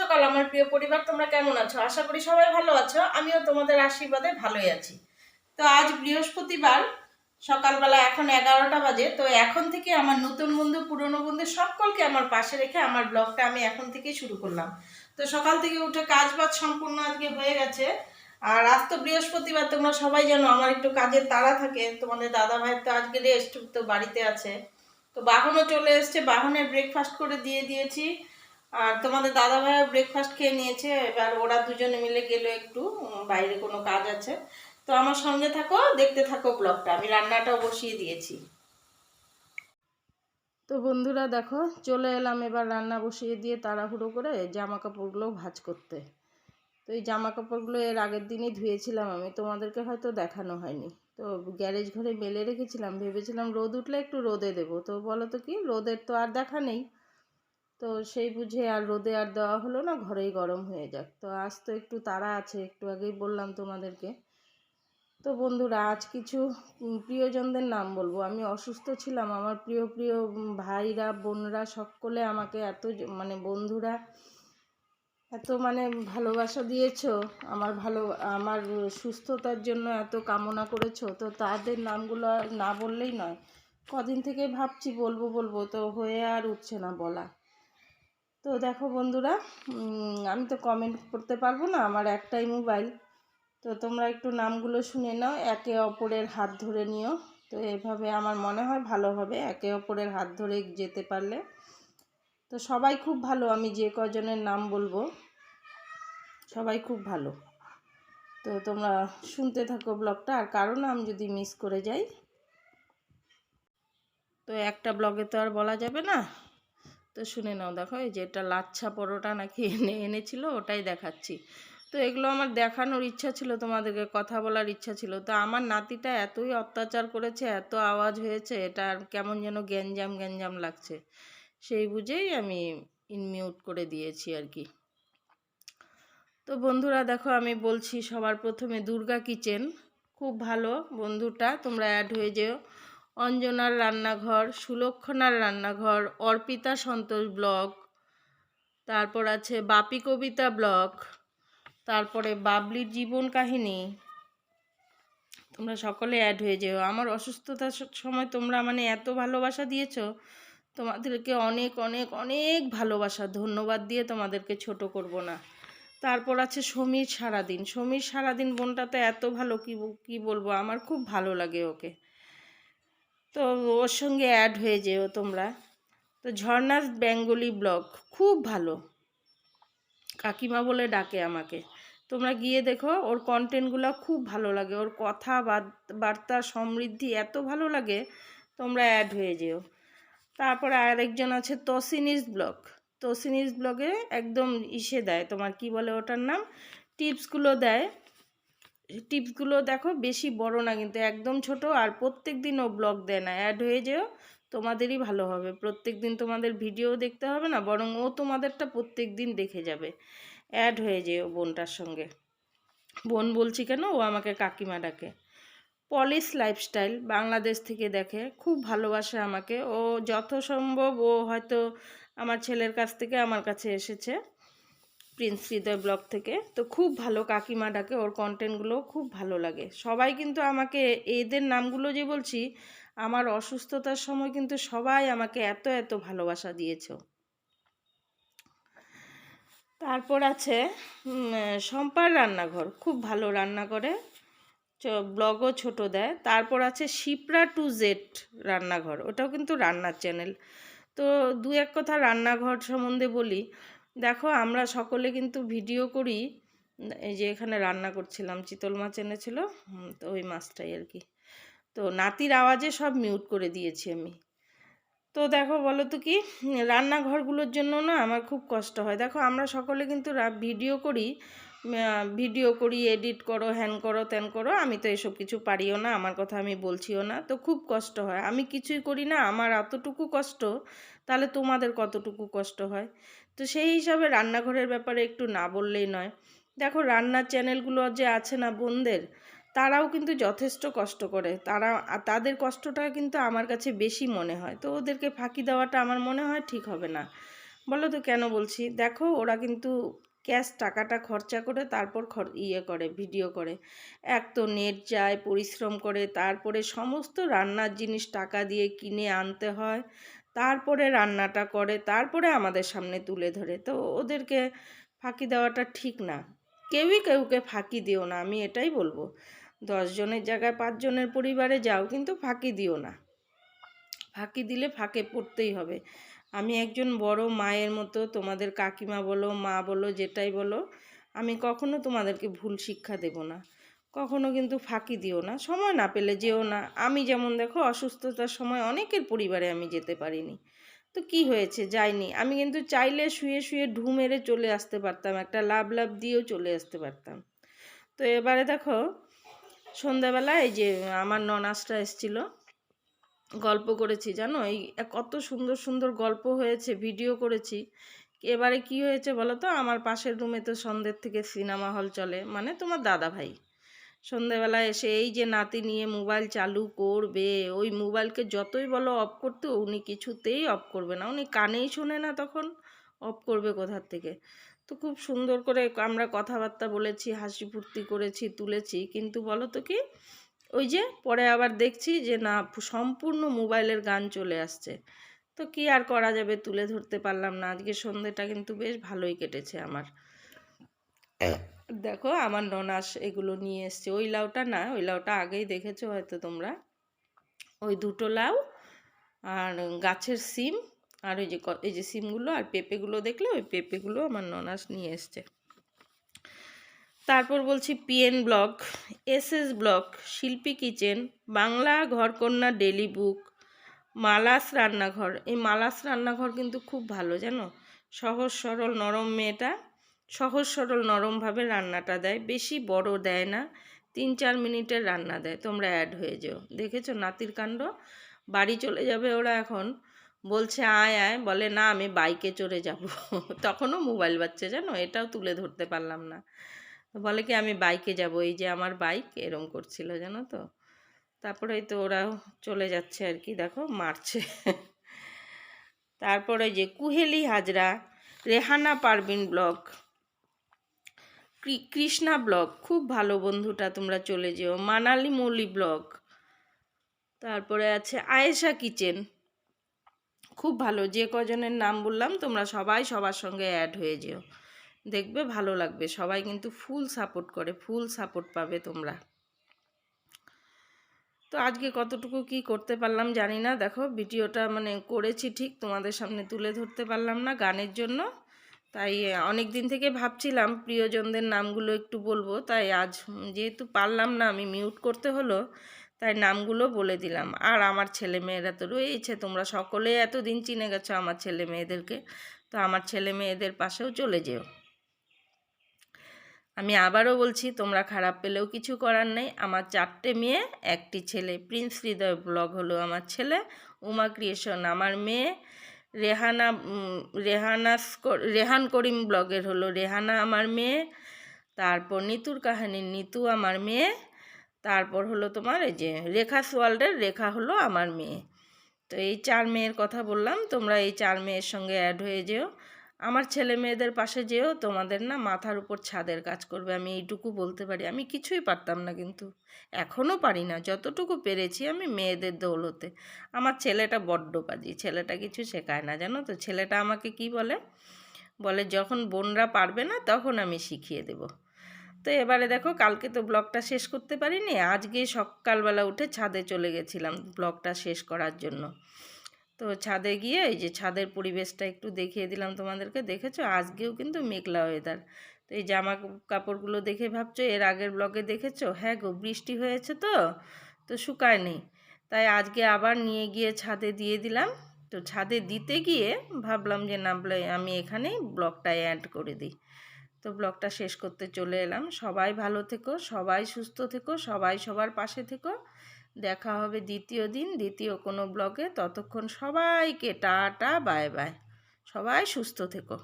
সকাল, আমার প্রিয় পরিবার, তোমরা কেমন আছো? আশা করি সবাই ভালো আছো। আমিও তোমাদের আশীর্বাদে ভালোই আছি। তো আজ বৃহস্পতিবার, সকালবেলা এখন এগারোটা বাজে। তো এখন থেকে আমার নতুন বন্ধু, পুরনো বন্ধু সকলকে আমার পাশে রেখে আমার ব্লগটা আমি এখন থেকেই শুরু করলাম। তো সকাল থেকে উঠে কাজ বাজ সম্পূর্ণ আজকে হয়ে গেছে। আর আজ তো বৃহস্পতিবার, তোমরা সবাই জানো, আমার একটু কাজের তাড়া থাকে। তোমাদের দাদা ভাইয়ের তো আজকে রেস্ট তো বাড়িতে আছে। তো বাহনও চলে এসছে, বাহনের ব্রেকফাস্ট করে দিয়ে দিয়েছি। আর তোমাদের দাদা ভাইও ব্রেকফাস্ট খেয়ে নিয়েছে, এবার ওরা দুজনে মিলে গেল একটু বাইরে কোনো কাজ আছে। তো আমার সঙ্গে থাকো, দেখতে থাকো ব্লগটা আমি রান্নাটাও বসিয়ে দিয়েছি। তো বন্ধুরা দেখো, চলে এলাম এবার রান্না বসিয়ে দিয়ে তাড়াহুড়ো করে জামা কাপড়গুলো ভাঁজ করতে। তো এই জামা কাপড়গুলো এর আগের দিনই ধুয়েছিলাম আমি, তোমাদেরকে হয়তো দেখানো হয়নি। তো গ্যারেজ ঘরে মেলে রেখেছিলাম, ভেবেছিলাম রোদ উঠলে একটু রোদে দেবো, তো বলো তো কি, রোদের তো আর দেখা নেই। তো সেই বুঝে আর রোদে আর দেওয়া হলো না, ঘরেই গরম হয়ে যাক। তো আজ তো একটু তাড়া আছে, একটু আগেই বললাম তোমাদেরকে। তো বন্ধুরা, আজ কিছু প্রিয়জনদের নাম বলব। আমি অসুস্থ ছিলাম, আমার প্রিয় প্রিয় ভাইরা, বোনরা সকলে আমাকে এত মানে বন্ধুরা এত মানে ভালোবাসা দিয়েছ, আমার ভালো, আমার সুস্থতার জন্য এত কামনা করেছ। তো তাদের নামগুলো না বললেই নয়, কদিন থেকে ভাবছি, বলব বলব, তো হয়ে আর উঠছে না বলা। তো দেখো বন্ধুরা আমি তো কমেন্ট করতে পারব না, আমার একটাই মোবাইল তো তোমরা একটু নামগুলো শুনে নাও, একে অপরের হাত ধরে নিও। তো এভাবে আমার মনে হয় ভালো হবে, একে অপরের হাত ধরে যেতে পারলে। তো সবাই খুব ভালো, আমি যে কজনের নাম বলব, সবাই খুব ভালো। তো তোমরা শুনতে থাকো ব্লগটা, আর কারও নাম যদি মিস করে যাই, তো একটা ব্লগে তো আর বলা যাবে না। তো শুনে নাও, দেখো এই যে এটা লাচ্ছা পরোটা নাকি এনে, এনেছিল, ওটাই দেখাচ্ছি। তো এগুলো আমার দেখানোর ইচ্ছা ছিল, তোমাদেরকে কথা বলার ইচ্ছা ছিল। তো আমার নাতিটা এতই অত্যাচার করেছে, এত আওয়াজ হয়েছে, এটা কেমন যেন গ্যাঞ্জাম গ্যাঞ্জাম লাগছে। সেই বুঝেই আমি ইনমিউট করে দিয়েছি আর কি। তো বন্ধুরা, দেখো আমি বলছি সবার প্রথমে দুর্গা কিচেন। খুব ভালো, বন্ধুটা, তোমরা অ্যাড হয়ে যেও। অঞ্জনার রান্নাঘর, সুলক্ষণার রান্নাঘর, অর্পিতা সন্তোষ ব্লগ, তারপর আছে বাপি কবিতা ব্লগ, তারপরে বাবলির জীবন কাহিনী। তোমরা সকলে অ্যাড হয়ে যেও। আমার অসুস্থতার সময় তোমরা মানে এত ভালোবাসা দিয়েছ, তোমাদেরকে অনেক অনেক অনেক ভালোবাসা। ধন্যবাদ দিয়ে তোমাদেরকে ছোট করব না। তারপর আছে সমীর সারাদিন। সমীর সারাদিন বোনটা তো এত ভালো, কি কি বলব? আমার খুব ভালো লাগে ওকে। তো ওর সঙ্গে অ্যাড হয়ে যেও তোমরা। তো ঝর্ণার বেঙ্গলি ব্লগ খুব ভালো। কাকিমা বলে ডাকে আমাকে। তোমরা গিয়ে দেখো, ওর কন্টেন্টগুলো খুব ভালো লাগে। ওর কথা বার্তা সমৃদ্ধি এত ভালো লাগে, তোমরা অ্যাড হয়ে যেও। তারপরে আরেকজন আছে তসিনিস ব্লগ। তসিনিস ব্লগে একদম ইসে দেয়। তোমার কি বলে ওটার নাম? টিপসগুলো দেয়। টিপসগুলো দেখো বেশি বড় না, কিন্তু একদম ছোট আর প্রত্যেক দিন ও ব্লগ দেয় না। অ্যাড হয়ে যেও, তোমাদেরই ভালো হবে। প্রত্যেক দিন তোমাদের ভিডিও দেখতে হবে না, বরং ও তোমাদেরটা প্রত্যেক দিন দেখে যাবে। অ্যাড হয়ে যেও বোনটার সঙ্গে। বোন বলছি কেন? ও আমাকে কাকিমা ডাকে। পলিশ লাইফস্টাইল বাংলাদেশ থেকে দেখে, খুব ভালোবাসে আমাকে। ও যথাসম্ভব ও হয়তো আমার ছেলের কাছ থেকে আমার কাছে এসেছে। প্রিন্স হৃদয় ব্লগ থেকে। তো খুব ভালো কাকিমা ডাকে, ওর কন্টেন্টগুলো খুব ভালো লাগে। সবাই কিন্তু আমাকে, এদের নামগুলো যে বলছি, আমার অসুস্থতার সময় কিন্তু সবাই আমাকে এত এত ভালোবাসা দিয়েছ। তারপর আছে শম্পার রান্নাঘর, খুব ভালো রান্না করে। ব্লগও ছোট দেয়। তারপর আছে শিপ্রা টু জেড রান্নাঘর, ওটাও কিন্তু রান্নার চ্যানেল তো দু এক কথা রান্নাঘর সম্বন্ধে বলি। দেখো, আমরা সকলে কিন্তু ভিডিও করি। এই যে এখানে রান্না করছিলাম, চিতল মাছ এনেছিল তো ওই মাছটাই আর কি। তো নাতির আওয়াজে সব মিউট করে দিয়েছি আমি। তো দেখো, বলো তো কি, রান্নাঘরগুলোর জন্য না আমার খুব কষ্ট হয়। দেখো, আমরা সকলে কিন্তু ভিডিও করি ভিডিও করি এডিট করো হ্যান করো, ত্যান করো, আমি তো এসব কিছু পারিও না, আমার কথা আমি বলছিও না। তো খুব কষ্ট হয়। আমি কিছুই করি না, আমার এতটুকু কষ্ট, তাহলে তোমাদের কতটুকু কষ্ট হয়? তো সেই হিসাবে রান্নাঘরের ব্যাপারে একটু না বললেই নয়। দেখো, রান্নার চ্যানেলগুলো যে আছে না বোনদের, তারাও কিন্তু যথেষ্ট কষ্ট করে। তারা, তাদের কষ্টটা কিন্তু আমার কাছে বেশি মনে হয়। তো ওদেরকে ফাঁকি দেওয়াটা আমার মনে হয় ঠিক হবে না। বলো তো কেন বলছি? দেখো, ওরা কিন্তু ক্যাশ টাকাটা খরচা করে তারপর ইয়ে করে, ভিডিও করে। এক তো নেট যায়, পরিশ্রম করে, তারপরে সমস্ত রান্নার জিনিস টাকা দিয়ে কিনে আনতে হয়, তারপরে রান্নাটা করে, তারপরে আমাদের সামনে তুলে ধরে। তো ওদেরকে ফাঁকি দেওয়াটা ঠিক না। কেউই কেউকে ফাঁকি দিও না, আমি এটাই বলব। দশজনের জায়গায় পাঁচজনের পরিবারে যাও, কিন্তু ফাঁকি দিও না। ফাঁকি দিলে ফাঁকে পড়তেই হবে। আমি একজন বড় মায়ের মতো, তোমাদের কাকিমা বলো, মা বলো, যেটাই বলো, আমি কখনো তোমাদেরকে ভুল শিক্ষা দেব না। কখনো কিন্তু ফাঁকি দিও না, সময় না পেলে যেও না। আমি যেমন দেখো, অসুস্থতার সময় অনেকের পরিবারে আমি যেতে পারিনি। তো কি হয়েছে? যাইনি। আমি কিন্তু চাইলে শুয়ে শুয়ে ঢু মেরে চলে আসতে পারতাম, একটা লাভ লাভ দিয়েও চলে আসতে পারতাম। তো এবারে দেখো সন্ধ্যাবেলা এই যে আমার ননাসটা এসেছিল গল্প করেছি, জানো? এই কত সুন্দর সুন্দর গল্প হয়েছে, ভিডিও করেছি। এবারে কি হয়েছে বলো তো? আমার পাশের রুমে তো সন্ধ্যের থেকে সিনেমা হল চলে মানে তোমার দাদা ভাই সন্ধেবেলা এসে এই যে নাতি নিয়ে মোবাইল চালু করবে, ওই মোবাইলকে যতই বলো অফ করতে, উনি কিছুতেই অফ করবে না। উনি কানেই শোনে না তখন অফ করবে কোথার থেকে? তো খুব সুন্দর করে আমরা কথাবার্তা বলেছি, হাসি ফুর্তি করেছি, তুলেছি। কিন্তু বলো তো কি? ওই যে পরে আবার দেখছি যে না সম্পূর্ণ মোবাইলের গান চলে আসছে। তো কি আর করা যাবে তুলে ধরতে পারলাম না। আজকে সন্ধ্যেটা কিন্তু বেশ ভালোই কেটেছে আমার। দেখো আমার ননাস এগুলো নিয়ে এসছে। ওই লাউটা না ওই লাউটা আগেই দেখেছ হয়তো তোমরা? ওই দুটো লাউ আর গাছের সিম আর ওই যে ক- এই যে সিমগুলো আর পেঁপেগুলো দেখলে ওই পেঁপেগুলো আমার ননাস নিয়ে এসছে। তারপর বলছি PN block S S blog, Shilpi kitchen, Bangla Gharkanya daily book, Mala's Rannaghar. এই মালাস রান্নাঘর কিন্তু খুব ভালো, জানো? সহজ, সরল, নরম মেয়েটা সহজ, সরল, নরমভাবে রান্নাটা দেয়, বেশি বড় দেয় না, তিন চার মিনিটের রান্না দেয়, তোমরা অ্যাড হয়ে যেও। দেখেছ নাতির কাণ্ড? বাড়ি চলে যাবে ওরা এখন। বলছে, আয় আয়। বলে, না, আমি বাইকে চড়ে যাব। তখনও মোবাইল বাচ্চা জানো? এটাও তুলে ধরতে পারলাম না। বলে কি, আমি বাইকে যাব। এই যে আমার বাইক এরম করছিল, জানো তো? তারপরে তো ওরা চলে যাচ্ছে আর কি, দেখো, মারছে। তারপরে যে কুহেলি হাজরা, রেহানা পারবিন ব্লগ, কৃ- কৃষ্ণা ব্লগ, খুব ভালো বন্ধুটা, তোমরা চলে যেও। মানালি মৌলি ব্লগ। তারপরে আছে আয়েশা কিচেন। খুব ভালো, যে কজনের নাম বললাম, তোমরা সবাই সবার সঙ্গে অ্যাড হয়ে যেও। দেখবে ভালো লাগবে। সবাই কিন্তু ফুল সাপোর্ট করে ফুল সাপোর্ট পাবে তোমরা। তো আজকে কতটুকু কি করতে পারলাম জানি না। দেখো ভিডিওটা মানে করেছি ঠিক, তোমাদের সামনে তুলে ধরতে পারলাম না গানের জন্য। তাই অনেক দিন থেকে ভাবছিলাম প্রিয়জনদের নামগুলো একটু বলব। তাই আজ যেহেতু পারলাম না, আমি মিউট করতে হলো, তাই নামগুলো বলে দিলাম। আর আমার ছেলে মেয়েরা তো রয়েছে তোমরা সকলে এতদিন চিনে গেছো আমার ছেলে মেয়েদেরকে তো আমার ছেলে মেয়েদের পাশেও চলে যেও। আমি আবারও বলছি, তোমরা খারাপ পেলেও কিছু করার নেই। আমার চারটে মেয়ে, একটি ছেলে প্রিন্স হৃদয় ব্লগ হলো আমার ছেলে, উমা ক্রিয়েশন আমার মেয়ে, রেহানা রেহানা রেহান করিম ব্লগের হলো রেহানা আমার মেয়ে, তারপর নিতুর কাহানি নিতু আমার মেয়ে, তারপর হলো তোমার এই যে রেখা সোয়াল্ডের রেখা হলো আমার মেয়ে। তো এই চার মেয়ের কথা বললাম, তোমরা এই চার মেয়ের সঙ্গে অ্যাড হয়ে যেও। আমার ছেলে মেয়েদের পাশে যেও তোমাদের না মাথার উপর ছাদের কাজ করবে, আমি এইটুকু বলতে পারি। আমি কিছুই পারতাম না কিন্তু। এখনও পারি না, যতটুকু পেরেছি আমি মেয়েদের দৌলতে। আমার ছেলেটা বড্ড কাজী ছেলেটা কিছু শেখায় না, জানো তো? ছেলেটা আমাকে কি বলে? বলে, যখন বোনরা পারবে না, তখন আমি শিখিয়ে দেব। তো এবারে দেখো, কালকে তো ব্লগটা শেষ করতে পারিনি, আজকে সকালবেলা উঠে ছাদে চলে গেছিলাম ব্লগটা শেষ করার জন্য। তো ছাদে গিয়ে এই যে ছাদের পরিবেশটা একটু দেখিয়ে দিলাম তোমাদেরকে, দেখেছ? আজকেও কিন্তু মেঘলা ওয়েদার তো এই জামা কাপড়গুলো দেখে ভাবছ, এর আগের ব্লগে দেখেছ? হ্যাঁ গো, বৃষ্টি হয়েছে তো তো শুকায়নি। তাই আজকে আবার নিয়ে গিয়ে ছাদে দিয়ে দিলাম। তো ছাদে দিতে গিয়ে ভাবলাম যে না আমি এখানেই ব্লগটা অ্যাড করে দিই। তো ব্লগটা শেষ করতে চলে এলাম। সবাই ভালো থেকো, সবাই সুস্থ থেকো, সবাই সবার পাশে থেকো। দেখা হবে দ্বিতীয় দিন, দ্বিতীয় কোনো ব্লগে। ততক্ষণ সবাইকে টাটা, বাই বাই। সবাই সুস্থ থেকো।